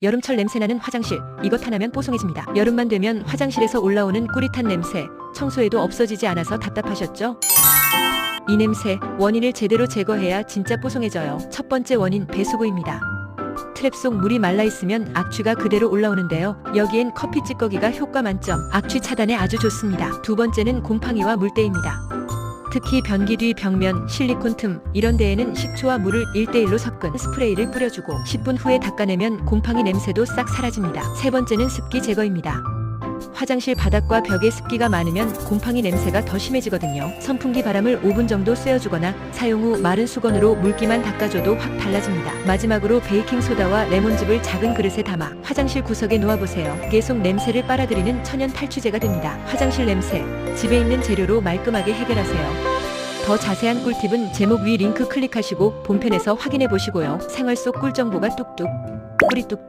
여름철 냄새나는 화장실 이것 하나면 뽀송해집니다. 여름만 되면 화장실에서 올라오는 꾸릿한 냄새 청소해도 없어지지 않아서 답답하셨죠? 이 냄새 원인을 제대로 제거해야 진짜 뽀송해져요. 첫 번째 원인 배수구입니다. 트랩 속 물이 말라 있으면 악취가 그대로 올라오는데요. 여기엔 커피 찌꺼기가 효과 만점, 악취 차단에 아주 좋습니다. 두 번째는 곰팡이와 물때입니다. 특히 변기 뒤 벽면, 실리콘 틈 이런 데에는 식초와 물을 1대1로 섞은 스프레이를 뿌려주고 10분 후에 닦아내면 곰팡이 냄새도 싹 사라집니다. 세 번째는 습기 제거입니다. 화장실 바닥과 벽에 습기가 많으면 곰팡이 냄새가 더 심해지거든요. 선풍기 바람을 5분 정도 쐬어주거나 사용 후 마른 수건으로 물기만 닦아줘도 확 달라집니다. 마지막으로 베이킹 소다와 레몬즙을 작은 그릇에 담아 화장실 구석에 놓아보세요. 계속 냄새를 빨아들이는 천연 탈취제가 됩니다. 화장실 냄새 집에 있는 재료로 말끔하게 해결하세요. 더 자세한 꿀팁은 제목 위 링크 클릭하시고 본편에서 확인해 보시고요. 생활 속 꿀 정보가 뚝뚝, 꿀이 뚝뚝.